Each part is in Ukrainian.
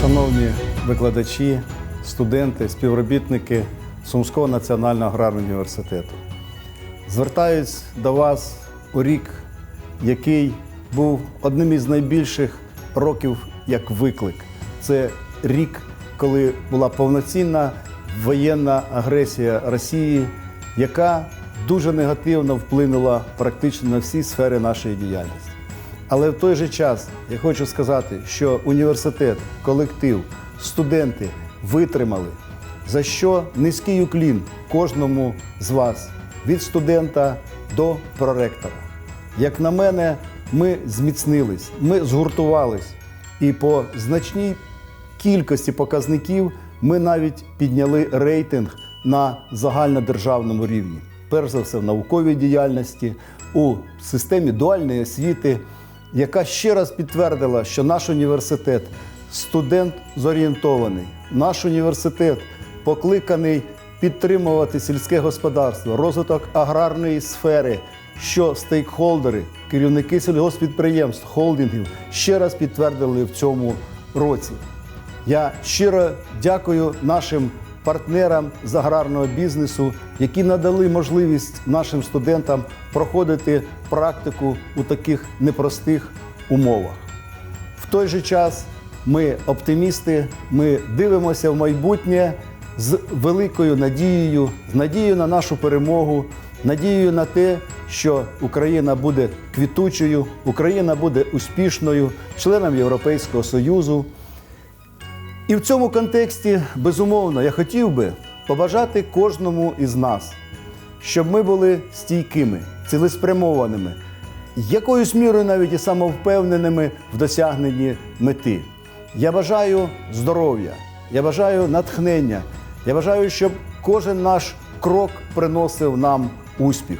Шановні викладачі, студенти, співробітники Сумського національного аграрного університету, звертаюсь до вас у рік, який був одним із найбільших років як виклик. Це рік, коли була повноцінна воєнна агресія Росії, яка дуже негативно вплинула практично на всі сфери нашої діяльності. Але в той же час я хочу сказати, що університет, колектив, студенти витримали, за що низький уклін кожному з вас від студента до проректора. Як на мене, ми зміцнились, ми згуртувались, і по значній кількості показників ми навіть підняли рейтинг на загальнодержавному рівні. Перш за все в науковій діяльності, у системі дуальної освіти, яка ще раз підтвердила, що наш університет студент зорієнтований, наш університет покликаний підтримувати сільське господарство, розвиток аграрної сфери, що стейкхолдери, керівники сільгоспідприємств, холдингів ще раз підтвердили в цьому році. Я щиро дякую нашим партнерам з аграрного бізнесу, які надали можливість нашим студентам проходити практику у таких непростих умовах. В той же час ми оптимісти, ми дивимося в майбутнє з великою надією, з надією на нашу перемогу, надією на те, що Україна буде квітучою, Україна буде успішною, членом Європейського Союзу. І в цьому контексті, безумовно, я хотів би побажати кожному із нас, щоб ми були стійкими, цілеспрямованими, якоюсь мірою навіть і самовпевненими в досягненні мети. Я бажаю здоров'я, я бажаю натхнення, я бажаю, щоб кожен наш крок приносив нам успіх,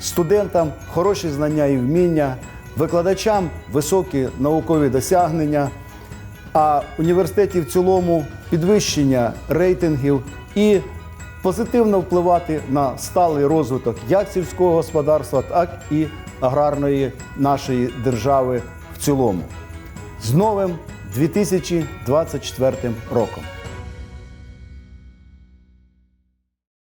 студентам хороші знання і вміння, викладачам високі наукові досягнення а університеті в цілому підвищення рейтингів і позитивно впливати на сталий розвиток як сільського господарства, так і аграрної нашої держави в цілому. З новим 2024 роком!